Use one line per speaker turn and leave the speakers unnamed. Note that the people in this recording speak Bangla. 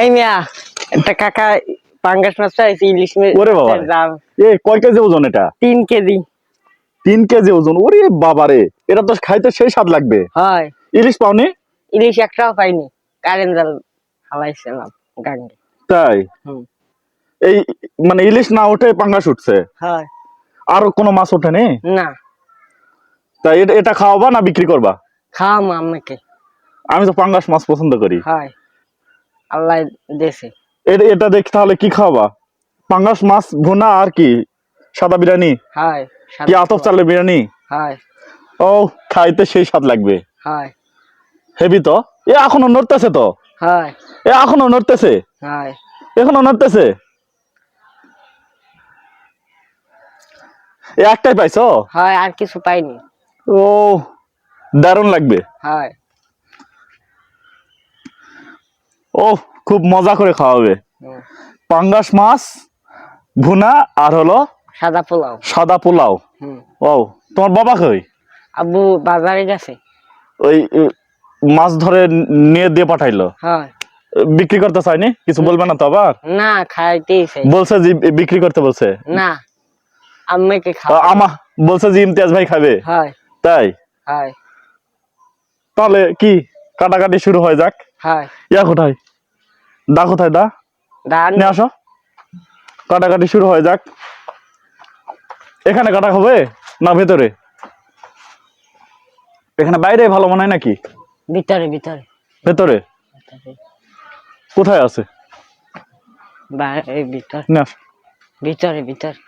এই মিয়া একটা কাকা পাঙ্গাস মাছ চাইছি ইলিশ মাছ
ওরে বাবা।
দাম।
এ কয় কেজি ওজন এটা?
তিন কেজি।
তিন কেজি ওজন? ওরে বাবারে এটা তো খাইতে সেই স্বাদ লাগবে।
হয়।
ইলিশ পাওনি?
ইলিশ একটাও পাইনি। কারেন্ট জাল হালাইছিলাম গাঙ্গে।
তাই?
হুম।
এই মানে ইলিশ না উঠে পাঙ্গাস উঠছে?
হয়।
আর কোনো মাছ ওঠেনি
না?
তাই এটা- এটা খাওয়াবা না বিক্রি করবা?
খাওয়াম আমাকে
আমি তো পাঙ্গাস মাছ পছন্দ করি।
হয়। আল্লাহ দেশে
এটা এটা দেখি তাহলে কি খাওয়াবা? পাঙ্গাস মাছ ভুনা আর কি? সাদা বিরিয়ানি?
হয়
কি আতপ চালের বিরিয়ানি।
হয়।
ও খাইতে সেই স্বাদ লাগবে।
হয়।
হেবি তো? এ এখনও নড়তেছে তো?
হয়।
এ এখনও নড়তেছে?
হয়।
এখনও নড়তেছে? এ একটাই পাইছো?
হয় আর কিছু পাইনি।
ও দারুণ লাগবে।
হয়।
ও খুব মজা করে খাওয়াবে। পাঙ্গাস মাছ ভুনা আর হলো
সাদা পোলাও।
সাদা পোলাও। ও তোমার বাবা কই?
আব্বু বাজারে গেছে।
ওই মাছ ধরে নিয়ে দিয়ে পাঠাইলো।
হয়।
বিক্রি করতে চাইনি কিছু বলবে না তো আবার?
না খাইতেই চাই।
বলছে যে বিক্রি করতে বলছে?
না আম্মাকে খাওয়া
আমা বলছে যে ইমতিয়াজ ভাই খাবে।
হয়।
তাই?
হয়।
তাহলে কি কাটাকাটি শুরু হয়ে যাক?
হয়।
ইয়া কোথায়? দা কোথায় দা? নিয়ে আসো। কাটাকাটি শুরু হয়ে যাক। এখানে কাটা হবে না ভেতরে? এখানে বাইরে ভালো মনে হয় নাকি?
ভিতরে ভিতরে।
ভেতরে? কোথায় আছে?
বাইরে ভিতর। ভিতরে ভিতরে।